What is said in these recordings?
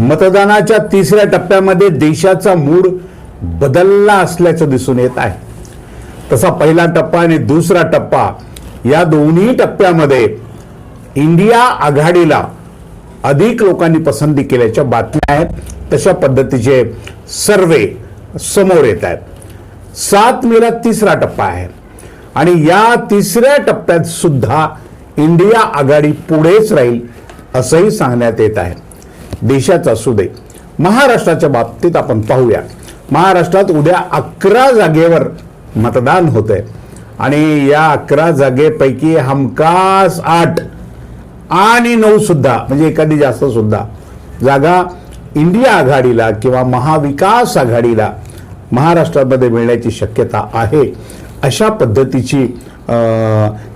मतदानाच्या तिसऱ्या टप्प्यामध्ये देशाचा मूड बदलला असल्याचं दिसून येत आहे. तसा पहिला टप्पा आणि दुसरा टप्पा या दोन्ही टप्प्यामध्ये इंडिया आघाडीला अधिक लोकांनी पसंती केल्याच्या बातम्या आहेत. तशा पद्धतीचे सर्वे समोर येत आहेत. सात मेला तिसरा टप्पा आहे. आणि या तिसऱ्या टप्प्यात सुद्धा इंडिया आघाडी पुढेच राहील असंही सांगण्यात येत आहे. देशाचा असू दे महाराष्ट्राच्या बाबतीत आपण पाहूया. महाराष्ट्रात उद्या अकरा जागेवर मतदान होत आहे आणि या अकरा जागेपैकी हमखास आठ आणि नऊ सुद्धा म्हणजे एखादी जास्त सुद्धा जागा इंडिया आघाडीला किंवा महाविकास आघाडीला महाराष्ट्रामध्ये मिळण्याची शक्यता आहे. अशा पद्धतीची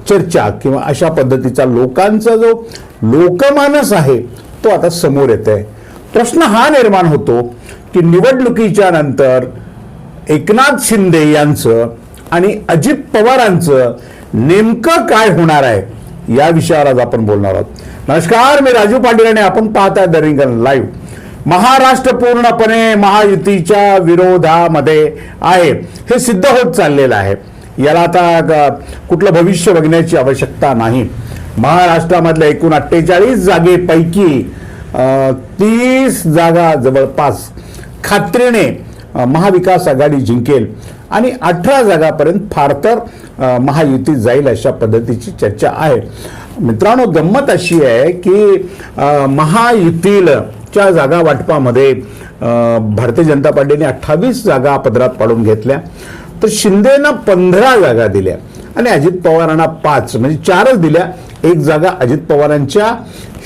चर्चा किंवा अशा पद्धतीचा लोकांचा जो लोकमानस आहे तो आता समोर येत आहे प्रश्न हा निर्माण होतो की निवडणुकीच्या नंतर एकनाथ शिंदे यांचं आणि अजित पवारांचं नेमकं काय होणार आहे या विषयावर आज आपण बोलणार आहोत. नमस्कार मी राजू पाटील आणि आपण पाहताय द रिंगण लाईव्ह. महाराष्ट्र पूर्णपणे महायुतीच्या विरोधामध्ये आहे. हे सिद्ध होत चाललेलं आहे. याला आता कुठलं भविष्य बघण्याची आवश्यकता नाही. महाराष्ट्रामधल्या एकूण अठ्ठेचाळीस जागेपैकी तीस जागा जवळपास खात्रीने महाविकास आघाडी जिंकेल. आणि अठरा जागापर्यंत फार तर महायुती जाईल अशा पद्धतीची चर्चा आहे. मित्रांनो गंमत अशी आहे की अ, महायुतीलच्या जागा वाटपामध्ये भारतीय जनता पार्टीने अठ्ठावीस जागा पदरात पाडून घेतल्या. तर शिंदेनं पंधरा जागा दिल्या. आणि अजित पवारांना पाच म्हणजे चारच दिल्या. एक जागा अजित पवारांच्या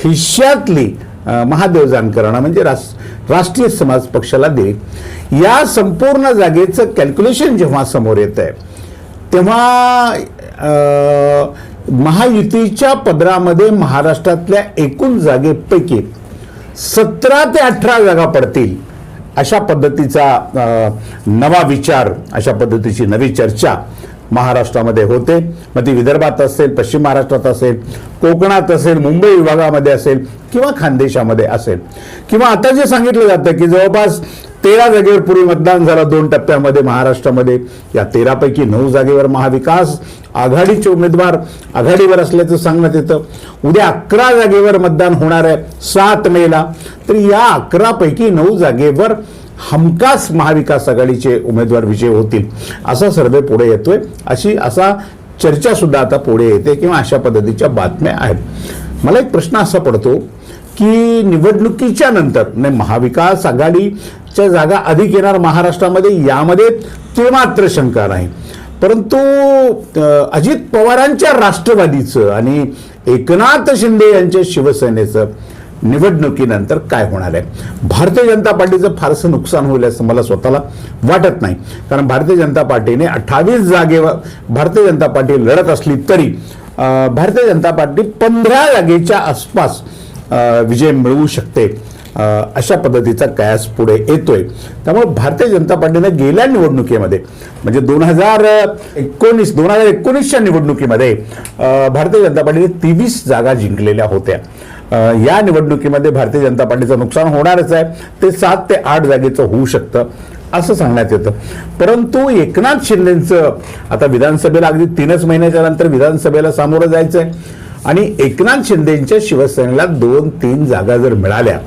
हिश्श्यातली महादेव जानकरांना म्हणजे रास राष्ट्रीय समाज पक्षाला दिली या संपूर्ण जागेचं कॅल्क्युलेशन जेव्हा समोर येत आहे तेव्हा महायुतीच्या पदरामध्ये महाराष्ट्रातल्या एकूण जागेपैकी सतरा ते अठरा जागा पडतील अशा पद्धतीचा नवा विचार अशा पद्धतीची नवी चर्चा महाराष्ट्रामध्ये होते. मग ती विदर्भात असेल पश्चिम महाराष्ट्रात असेल कोकणात असेल मुंबई विभागामध्ये असेल किंवा खानदेशामध्ये असेल. किंवा आता जे सांगितलं जातं की जवळपास तेरा जागेवर पूर्वी मतदान झालं दोन टप्प्यामध्ये महाराष्ट्रामध्ये. या तेरापैकी नऊ जागेवर महाविकास आघाडीचे उमेदवार आघाडीवर असल्याचं सांगण्यात येतं. उद्या अकरा जागेवर मतदान होणार आहे सात मेला. तर या अकरापैकी नऊ जागेवर हमखास महाविकास आघाडीचे उमेदवार विजय होतील असा सर्वे पुढे येतोय. अशी असा चर्चा सुद्धा आता पुढे येते किंवा अशा पद्धतीच्या बातम्या आहेत. मला एक प्रश्न असा पडतो की निवडणुकीच्या नंतर नाही महाविकास आघाडीच्या जागा अधिक येणार महाराष्ट्रामध्ये यामध्ये ते मात्र शंका नाही. परंतु अजित पवारांच्या राष्ट्रवादीचं आणि एकनाथ शिंदे यांच्या शिवसेनेचं निवडणुकीनंतर काय होणार आहे? भारतीय जनता पार्टीचं फारसं नुकसान होईल असं मला स्वतःला वाटत नाही. कारण भारतीय जनता पार्टीने अठ्ठावीस जागेवर भारतीय जनता पार्टी लढत असली तरी भारतीय जनता पार्टी पंधरा जागेच्या आसपास विजय मिळवू शकते. अशा पद्धतीचा कयास पुढे येतोय. त्यामुळे भारतीय जनता पार्टीनं गेल्या निवडणुकीमध्ये म्हणजे दोन हजार एकोणीस दोन हजार एकोणीसच्या निवडणुकीमध्ये भारतीय जनता पार्टीने तेवीस जागा जिंकलेल्या होत्या. या निवडणुकीमध्ये भारतीय जनता पार्टीचं नुकसान होणारच आहे. ते सात ते आठ जागेचं होऊ शकतं असं सांगण्यात येतं. परंतु एकनाथ शिंदेचं आता विधानसभेला अगदी तीनच महिन्याच्या नंतर विधानसभेला सामोरं जायचं आहे आणि एकनाथ शिंदेच्या शिवसेनेला दोन तीन जागा जर मिळाल्या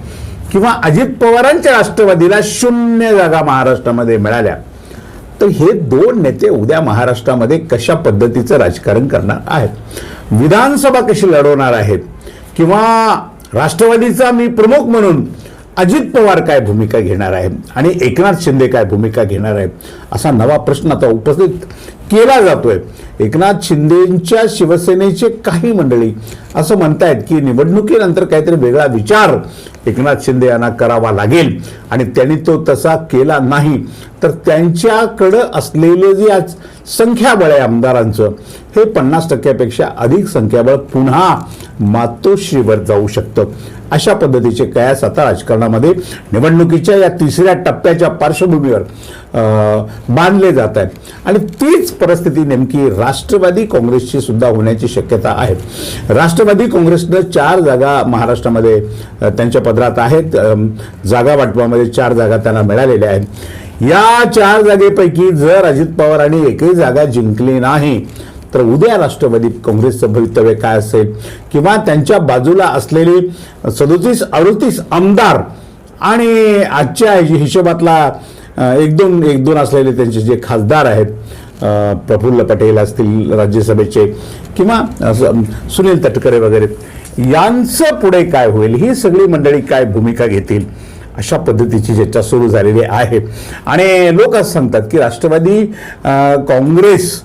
किंवा अजित पवारांच्या राष्ट्रवादीला शून्य जागा महाराष्ट्रामध्ये मिळाल्या तर हे दोन नेते उद्या महाराष्ट्रामध्ये कशा पद्धतीचं राजकारण करणार आहेत? विधानसभा कशी लढवणार आहेत? किंवा राष्ट्रवादीचा मी प्रमुख म्हणून अजित पवार काय भूमिका घेणार आहे? आणि एकनाथ शिंदे काय भूमिका घेणार आहे? असा नवा प्रश्न आता उपस्थित केला जातोय. एकनाथ शिंदेच्या शिवसेनेचे काही मंडळी असं म्हणतायत की निवडणुकीनंतर काहीतरी वेगळा विचार एकनाथ शिंदे यांना करावा लागेल. आणि त्यांनी तो तसा केला नाही. तर त्यांच्याकडं असलेले जे आज संख्याबळ आहे आमदारांचं हे पन्नास टक्क्यापेक्षा अधिक संख्याबळ पुन्हा मातोश्रीवर जाऊ शकतं. अशा पद्धतीचे कयास आता राजकारणामध्ये निवडणुकीच्या या तिसऱ्या टप्प्याच्या पार्श्वभूमीवर अं, बांधले जात आहेत. आणि तीच परिस्थिती नेमकी राष्ट्रवादी काँग्रेसची सुद्धा होण्याची शक्यता आहे. राष्ट्रवादी काँग्रेसनं चार जागा महाराष्ट्रामध्ये त्यांच्या पदरात आहेत. जागा वाटपामध्ये चार जागा त्यांना मिळालेल्या आहेत. या चार जागेपैकी जर अजित पवारांनी एकही जागा जिंकली नाही तर उद्या राष्ट्रवादी काँग्रेसचं भवितव्य काय असेल? किंवा त्यांच्या बाजूला असलेले सदोतीस अडोतीस आमदार आणि आजच्या हिशोबातला एक दोन एक दोन असलेले त्यांचे जे खासदार आहेत प्रफुल्ल पटेल असतील राज्यसभेचे किंवा सुनील तटकरे वगैरे यांचं पुढे काय होईल? ही सगळी मंडळी काय भूमिका घेतील? अशा पद्धतीची चर्चा सुरू झालेली आहे. आणि लोक असं सांगतात की राष्ट्रवादी काँग्रेस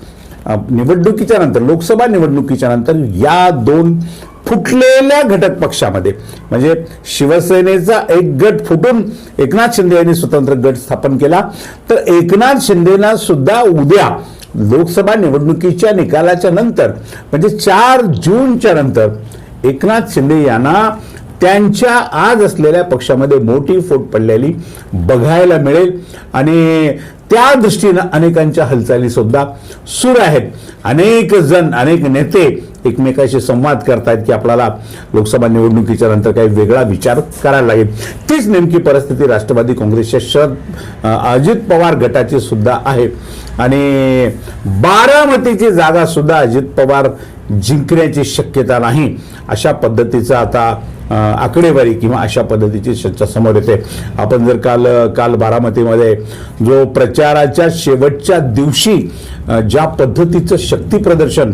निवडणुकीच्या नंतर लोकसभा निवडणुकीच्या नंतर या दोन फुटलेल्या घटक पक्षामध्ये. म्हणजे शिवसेनेचा एक गट फुटून एकनाथ शिंदे यांनी स्वतंत्र गट स्थापन केला. तर एकनाथ शिंदेना सुद्धा उद्या लोकसभा निवडणुकीच्या निकालाच्या नंतर म्हणजे चार जूनच्या नंतर एकनाथ शिंदे यांना त्यांच्या आज असलेल्या पक्षामध्ये मोठी फूट पडलेली बघायला मिळेल. आणि त्या दृष्टीनं अनेकांच्या हालचाली सुद्धा सुरू आहेत. अनेक जण अनेक नेते एकमेकाशी संवाद करतायत की आपल्याला लोकसभा निवडणुकीच्या नंतर काही वेगळा विचार करायला लागेल. तीच नेमकी परिस्थिती राष्ट्रवादी काँग्रेसच्या शरद अजित पवार गटाची सुद्धा आहे. आणि बारामतीची जागा सुद्धा अजित पवार जिंकण्याची शक्यता नाही. अशा पद्धतीचा आता आकडेवारी किंवा अशा पद्धतीची चर्चा समोर येते. आपण जर काल काल बारामतीमध्ये जो प्रचाराच्या शेवटच्या दिवशी ज्या पद्धतीचं शक्ती प्रदर्शन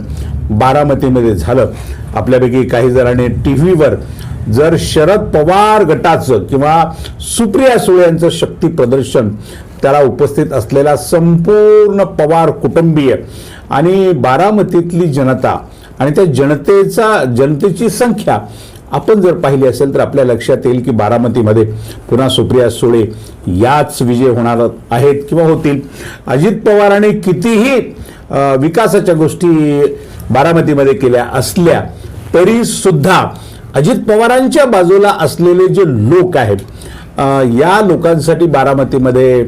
बारामतीमध्ये झालं आपल्यापैकी काही जणांनी टी व्हीवर जर शरद पवार गटाचं किंवा सुप्रिया सुळे यांचं शक्ती प्रदर्शन त्याला उपस्थित असलेला संपूर्ण पवार कुटुंबीय आणि बारामतीतली जनता आणि त्या जनतेचा जनतेची संख्या आपण जर पाहिली असेल तर आपल्या लक्षात येईल की बारामतीमध्ये पुन्हा सुप्रिया सुळे याच विजय होणार आहेत किंवा होतील. अजित पवारांनी कितीही विकासाच्या गोष्टी बारामतीमध्ये केल्या असल्या तरी सुद्धा अजित पवारांच्या बाजूला असलेले जे लोक आहेत या लोकांसाठी बारामतीमध्ये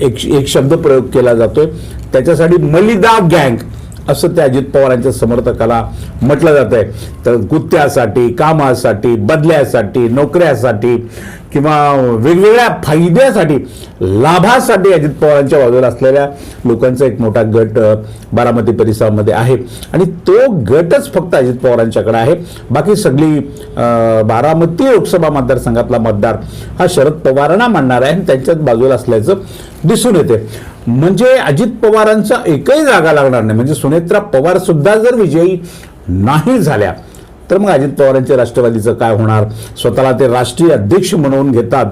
एक एक शब्द प्रयोग केला जातोय. त्याच्यासाठी मलिदा गँग असं त्या अजित पवारांच्या समर्थकाला म्हटलं जात आहे तर गुत्त्यासाठी कामासाठी बदल्यासाठी नोकऱ्यासाठी किंवा वेगवेगळ्या फायद्यासाठी लाभासाठी अजित पवारांच्या बाजूला असलेल्या लोकांचा एक मोठा गट बारामती परिसरामध्ये आहे. आणि तो गटच फक्त अजित पवारांच्याकडे आहे. बाकी सगळी बारामती लोकसभा मतदारसंघातला मतदार हा शरद पवारांना मानणार आहे आणि त्यांच्याच बाजूला असल्याचं दिसून येते. म्हणजे अजित पवारांचा एकही जागा लागणार नाही. म्हणजे सुनेत्रा पवार सुद्धा जर विजयी नाही झाल्या तर मग अजित पवारांच्या राष्ट्रवादीचं काय होणार? स्वतःला ते राष्ट्रीय अध्यक्ष म्हणून घेतात.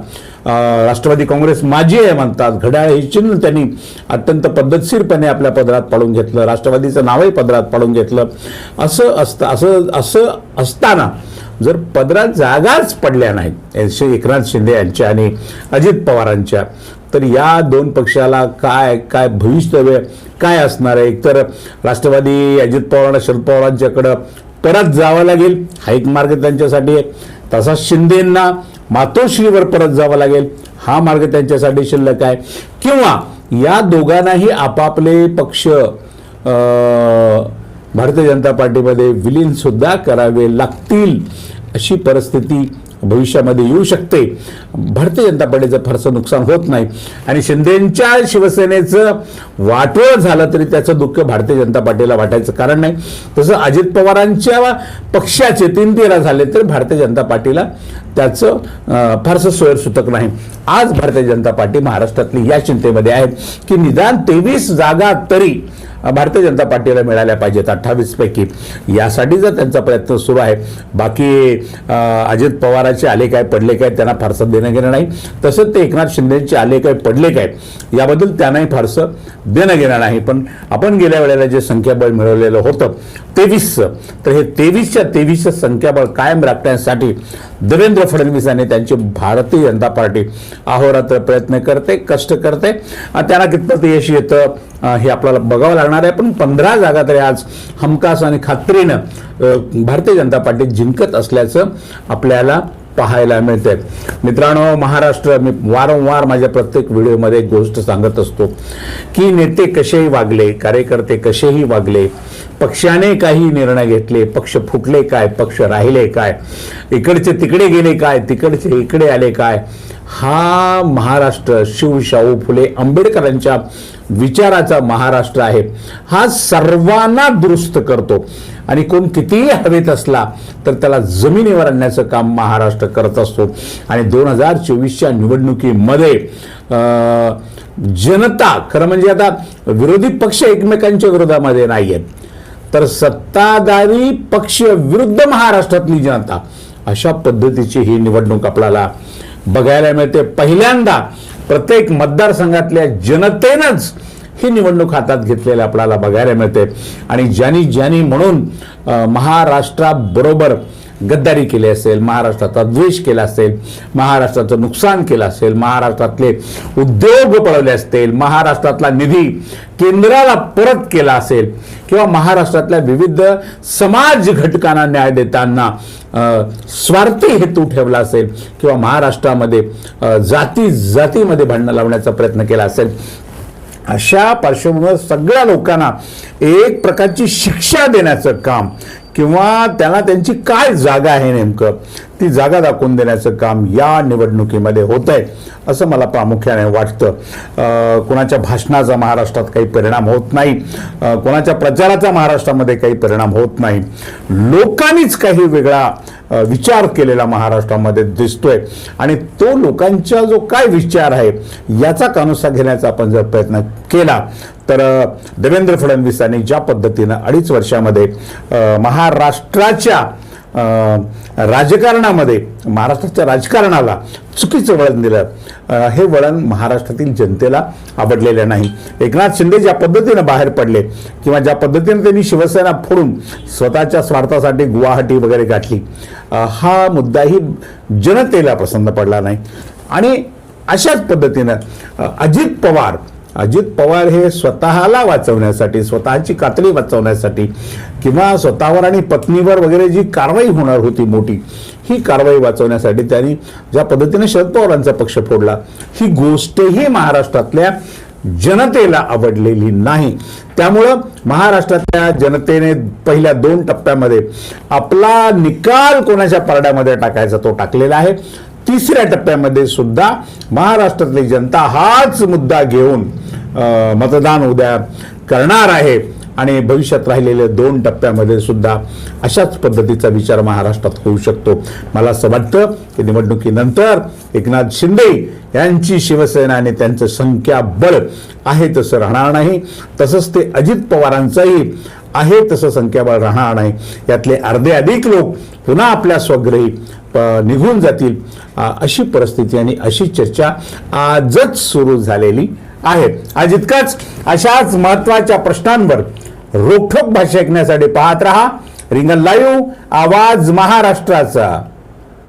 राष्ट्रवादी काँग्रेस माजी आहे म्हणतात. घड्याळ हे चिन्ह त्यांनी अत्यंत पद्धतशीरपणे आपल्या पदरात पाडून घेतलं. राष्ट्रवादीचं नावही पदरात पाडून घेतलं. असं असतं असं असं असताना जर पदरात जागाच पडल्या नाहीत एकनाथ शिंदे यांच्या आणि अजित पवारांच्या तर या दोन पक्षाला काय काय भविष्यव्य काय असणार आहे? एकतर राष्ट्रवादी अजित पवारांना शरद पवारांच्याकडं परत जावं लागेल हा एक मार्ग त्यांच्यासाठी आहे. तसा शिंदेंना मातोश्रीवर परत जावं लागेल हा मार्ग त्यांच्यासाठी शिल्लक आहे. किंवा या दोघांनाही आपापले पक्ष भारतीय जनता पार्टीमध्ये विलीनसुद्धा करावे लागतील अशी परिस्थिती भविष्यामध्ये येऊ शकते. भारतीय जनता पार्टीचं फारसं नुकसान होत नाही. आणि शिंदेच्या शिवसेनेचं वाटोळ झालं तरी त्याचं दुःख भारतीय जनता पार्टीला वाटायचं कारण नाही. तसं अजित पवारांच्या पक्षाचे तीन तेरा झाले तर भारतीय जनता पार्टीला त्याचं फारसं सोयरसूतक नाही. आज भारतीय जनता पार्टी महाराष्ट्रातली या चिंतेमध्ये आहे की निदान तेवीस जागा तरी भारतीय जनता पार्टीला मिळाल्या पाहिजेत अठ्ठावीस पैकी. यासाठी जर त्यांचा प्रयत्न सुरू आहे बाकी अजित पवारांचे आले काय पडले काय त्यांना फारसं देणं घेणं नाही. तसंच ते एकनाथ शिंदेचे आले काय पडले काय याबद्दल त्यांनाही फारसं देणं घेणं नाही. पण आपण गेल्या वेळेला जे संख्याबळ मिळवलेलं होतं तेवीसचं तर हे तेवीसच्या तेवीसचं संख्याबळ कायम राखण्यासाठी देवेंद्र फडणवीस आणि त्यांची भारतीय जनता पार्टी अहोरात्र प्रयत्न करते कष्ट करते. त्यांना कितपत यश येतं हे आपल्याला बघावं करणार आहे. पण पंधरा जागा तरी आज हमखास आणि खात्रीनं भारतीय जनता पार्टी जिंकत असल्याचं आपल्याला पाहायला मिळते मित्रांनो महाराष्ट्र मी वारंवार माझ्या प्रत्येक व्हिडिओमध्ये एक गोष्ट सांगत असतो की नेते कसेही वागले कार्यकर्ते कसेही वागले पक्षाने काही निर्णय घेतले पक्ष फुटले काय पक्ष राहिले काय इकडचे तिकडे गेले काय तिकडचे इकडे आले काय हा महाराष्ट्र शिवशाहू फुले आंबेडकरांच्या विचाराचा महाराष्ट्र आहे. हा सर्वांना दुरुस्त करतो. आणि कोण कितीही हवेत असला तर त्याला जमिनीवर आणण्याचं काम महाराष्ट्र करत असतो. आणि दोन हजार चोवीसच्या निवडणुकीमध्ये अं, जनता खरं म्हणजे आता विरोधी पक्ष एकमेकांच्या विरोधामध्ये नाही आहेत तर सत्ताधारी पक्ष विरुद्ध महाराष्ट्रातली जनता अशा पद्धतीची ही निवडणूक आपल्याला बघायला मिळते. पहिल्यांदा प्रत्येक मतदारसंघातल्या जनतेनंच ही निवडणूक हातात घेतलेली आपल्याला बघायला मिळते. आणि ज्यांनी ज्यांनी म्हणून महाराष्ट्राबरोबर गद्दारी केली असेल महाराष्ट्राचा द्वेष केला असेल महाराष्ट्राचं नुकसान केलं असेल महाराष्ट्रातले उद्योग पळवले असतील महाराष्ट्रातला निधी केंद्राला परत केला असेल किंवा महाराष्ट्रातल्या विविध समाज घटकांना न्याय देताना स्वार्थी हेतू ठेवला असेल किंवा महाराष्ट्रामध्ये जाती जातीमध्ये भांडणं लावण्याचा प्रयत्न केला असेल. अशा पार्श्वभूमीवर सगळ्या लोकांना एक प्रकारची शिक्षा देण्याचं काम किंवा त्यांना त्यांची काय जागा आहे नेमकं? ती जागा दाखवून देण्याचं काम या निवडणुकीमध्ये होत आहे असं मला प्रामुख्याने वाटतं. कुणाच्या कोणाच्या भाषणाचा महाराष्ट्रात काही परिणाम होत नाही कुणाच्या कोणाच्या प्रचाराचा महाराष्ट्रामध्ये काही परिणाम होत नाही. लोकांनीच काही वेगळा विचार केलेला महाराष्ट्रामध्ये दिसतोय. आणि तो लोकांचा जो काय विचार आहे याचा कानुसा घेण्याचा आपण जर प्रयत्न केला तर देवेंद्र फडणवीसांनी ज्या पद्धतीनं अडीच वर्षामध्ये महाराष्ट्राच्या राजकारणामध्ये महाराष्ट्राच्या राजकारणाला चुकीचं वळण दिलं. हे वळण महाराष्ट्रातील जनतेला आवडलेलं नाही. एकनाथ शिंदे ज्या पद्धतीनं बाहेर पडले किंवा ज्या पद्धतीनं त्यांनी शिवसेना फोडून स्वतःच्या स्वार्थासाठी गुवाहाटी वगैरे गाठली हा मुद्दाही जनतेला पसंत पडला नाही. आणि अशाच पद्धतीनं अजित पवार अजित पवार हे स्वतःला वाचवण्यासाठी स्वतःची कातडी वाचवण्यासाठी किंवा स्वतःवर आणि पत्नीवर वगैरे जी कारवाई होणार होती मोठी ही कारवाई वाचवण्यासाठी त्यांनी ज्या पद्धतीने शरद पवारांचा पक्ष फोडला ही गोष्टही महाराष्ट्रातल्या जनतेला आवडलेली नाही. त्यामुळं महाराष्ट्रातल्या जनतेने पहिल्या दोन टप्प्यामध्ये आपला निकाल कोणाच्या पारड्यामध्ये टाकायचा तो टाकलेला आहे. तिसऱ्या टप्प्यामध्ये सुद्धा महाराष्ट्रातली जनता हाच मुद्दा घेऊन मतदान उद्या करणार आहे. आणि भविष्यात राहिलेल्या दोन टप्प्यामध्ये सुद्धा अशाच पद्धतीचा विचार महाराष्ट्रात होऊ शकतो. मला असं वाटतं की निवडणुकीनंतर एकनाथ शिंदे यांची शिवसेना आणि त्यांचं संख्याबळ आहे तसं राहणार नाही. तसंच ते अजित पवारांचंही आहे तसं संख्याबळ राहणार नाही. यातले अर्धे अधिक लोक पुन्हा आपल्या स्वग्रही निघून जातील. अशी परिस्थिती आणि अशी चर्चा आजच सुरू झालेली आहे. आज इतकाच अशाच महत्त्वाच्या प्रश्नांवर रोखोक भाषा ऐकण्यासाठी पाहत रहा. रिंगण लाईव्ह आवाज महाराष्ट्राचा.